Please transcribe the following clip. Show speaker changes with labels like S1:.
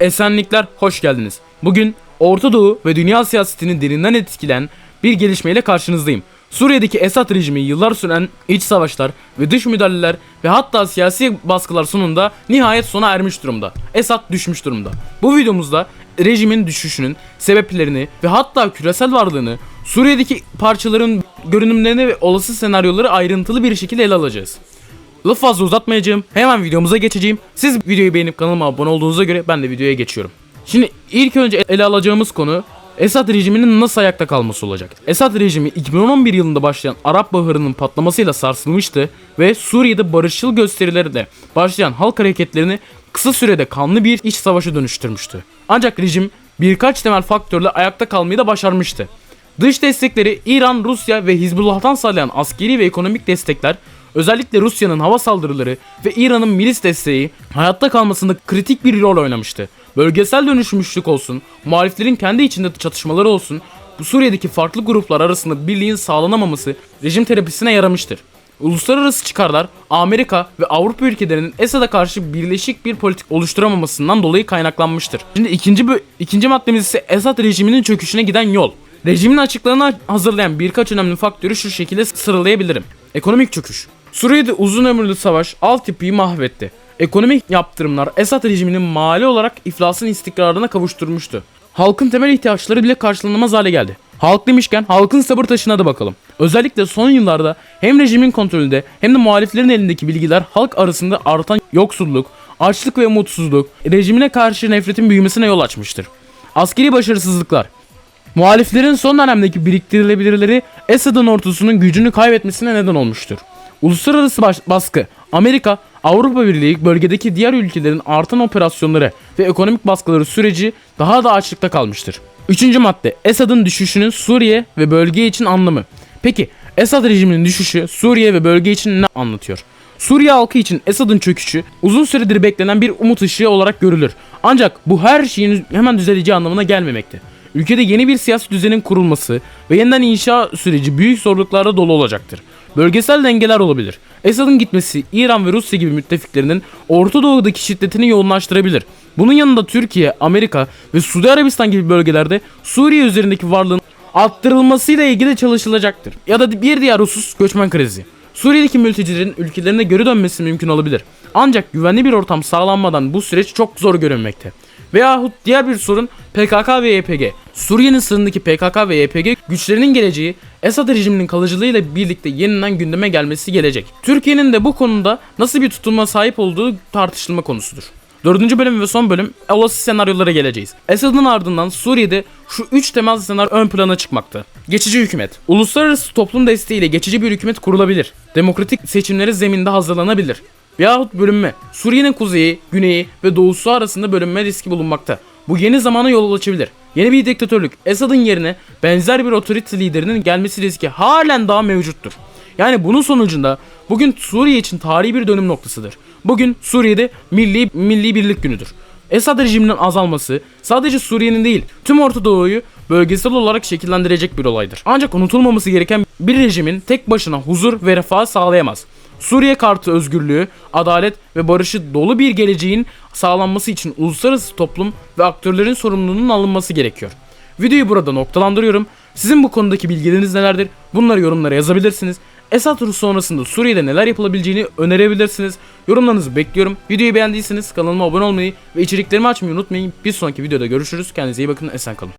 S1: Esenlikler, hoş geldiniz. Bugün Orta Doğu ve dünya siyasetini derinden etkileyen bir gelişmeyle karşınızdayım. Suriye'deki Esad rejimi yıllar süren iç savaşlar ve dış müdahaleler ve hatta siyasi baskılar sonunda nihayet sona ermiş durumda. Esad düşmüş durumda. Bu videomuzda rejimin düşüşünün sebeplerini ve hatta küresel varlığını, Suriye'deki parçaların görünümlerini ve olası senaryoları ayrıntılı bir şekilde ele alacağız. Lafı fazla uzatmayacağım. Hemen videomuza geçeceğim. Siz videoyu beğenip kanalıma abone olduğunuza göre ben de videoya geçiyorum. Şimdi ilk önce ele alacağımız konu Esad rejiminin nasıl ayakta kalması olacak. Esad rejimi 2011 yılında başlayan Arap Baharı'nın patlamasıyla sarsılmıştı ve Suriye'de barışçıl gösterilerle başlayan halk hareketlerini kısa sürede kanlı bir iç savaşa dönüştürmüştü. Ancak rejim birkaç temel faktörle ayakta kalmayı da başarmıştı. Dış destekleri İran, Rusya ve Hizbullah'tan sağlayan askeri ve ekonomik destekler özellikle Rusya'nın hava saldırıları ve İran'ın milis desteği hayatta kalmasında kritik bir rol oynamıştı. Bölgesel dönüşmüşlük olsun, muhaliflerin kendi içinde çatışmaları olsun, bu Suriye'deki farklı gruplar arasında birliğin sağlanamaması rejim terapisine yaramıştır. Uluslararası çıkarlar Amerika ve Avrupa ülkelerinin Esad'a karşı birleşik bir politik oluşturamamasından dolayı kaynaklanmıştır. Şimdi ikinci ikinci maddemiz ise Esad rejiminin çöküşüne giden yol. Rejimin açıklarını hazırlayan birkaç önemli faktörü şu şekilde sıralayabilirim. Ekonomik çöküş. Suriye'de uzun ömürlü savaş altyapıyı mahvetti. Ekonomik yaptırımlar Esad rejiminin mali olarak iflasın istikrarına kavuşturmuştu. Halkın temel ihtiyaçları bile karşılanamaz hale geldi. Halk demişken halkın sabır taşına da bakalım. Özellikle son yıllarda hem rejimin kontrolünde hem de muhaliflerin elindeki bilgiler halk arasında artan yoksulluk, açlık ve umutsuzluk rejimine karşı nefretin büyümesine yol açmıştır. Askeri başarısızlıklar Muhaliflerin son dönemdeki biriktirilebilirleri Esad'ın ordusunun gücünü kaybetmesine neden olmuştur. Uluslararası baskı, Amerika, Avrupa Birliği bölgedeki diğer ülkelerin artan operasyonları ve ekonomik baskıları süreci daha da açlıkta kalmıştır. Üçüncü madde, Esad'ın düşüşünün Suriye ve bölge için anlamı. Peki, Esad rejiminin düşüşü Suriye ve bölge için ne anlatıyor? Suriye halkı için Esad'ın çöküşü uzun süredir beklenen bir umut ışığı olarak görülür. Ancak bu her şeyin hemen düzeleceği anlamına gelmemekte. Ülkede yeni bir siyasi düzenin kurulması ve yeniden inşa süreci büyük zorluklarla dolu olacaktır. Bölgesel dengeler olabilir. Esad'ın gitmesi İran ve Rusya gibi müttefiklerinin Orta Doğu'daki şiddetini yoğunlaştırabilir. Bunun yanında Türkiye, Amerika ve Suudi Arabistan gibi bölgelerde Suriye üzerindeki varlığın arttırılmasıyla ilgili çalışılacaktır. Ya da bir diğer husus göçmen krizi. Suriye'deki mültecilerin ülkelerine geri dönmesi mümkün olabilir. Ancak güvenli bir ortam sağlanmadan bu süreç çok zor görünmekte. Veyahut diğer bir sorun PKK ve YPG. Suriye'nin sınırındaki PKK ve YPG güçlerinin geleceği Esad rejiminin kalıcılığıyla birlikte yeniden gündeme gelmesi gelecek. Türkiye'nin de bu konuda nasıl bir tutulma sahip olduğu tartışılma konusudur. Dördüncü bölüm ve son bölüm olası senaryolara geleceğiz. Esad'ın ardından Suriye'de şu üç temel senaryo ön plana çıkmakta. Geçici hükümet. Uluslararası toplum desteğiyle geçici bir hükümet kurulabilir. Demokratik seçimleri zeminde hazırlanabilir. Veyahut bölünme. Suriye'nin kuzeyi, güneyi ve doğusu arasında bölünme riski bulunmakta. Bu yeni zamana yol açabilir. Yeni bir diktatörlük Esad'ın yerine benzer bir otorite liderinin gelmesi riski halen daha mevcuttur. Yani bunun sonucunda bugün Suriye için tarihi bir dönüm noktasıdır. Bugün Suriye'de milli milli birlik günüdür. Esad rejiminin azalması sadece Suriye'nin değil tüm Orta Doğu'yu bölgesel olarak şekillendirecek bir olaydır. Ancak unutulmaması gereken bir rejimin tek başına huzur ve refah sağlayamaz. Suriye kartı özgürlüğü, adalet ve barışı dolu bir geleceğin sağlanması için uluslararası toplum ve aktörlerin sorumluluğunun alınması gerekiyor. Videoyu burada noktalandırıyorum. Sizin bu konudaki bilgileriniz nelerdir? Bunları yorumlara yazabilirsiniz. Esad Rus sonrasında Suriye'de neler yapılabileceğini önerebilirsiniz. Yorumlarınızı bekliyorum. Videoyu beğendiyseniz kanalıma abone olmayı ve içeriklerimi açmayı unutmayın. Bir sonraki videoda görüşürüz. Kendinize iyi bakın. Esen kalın.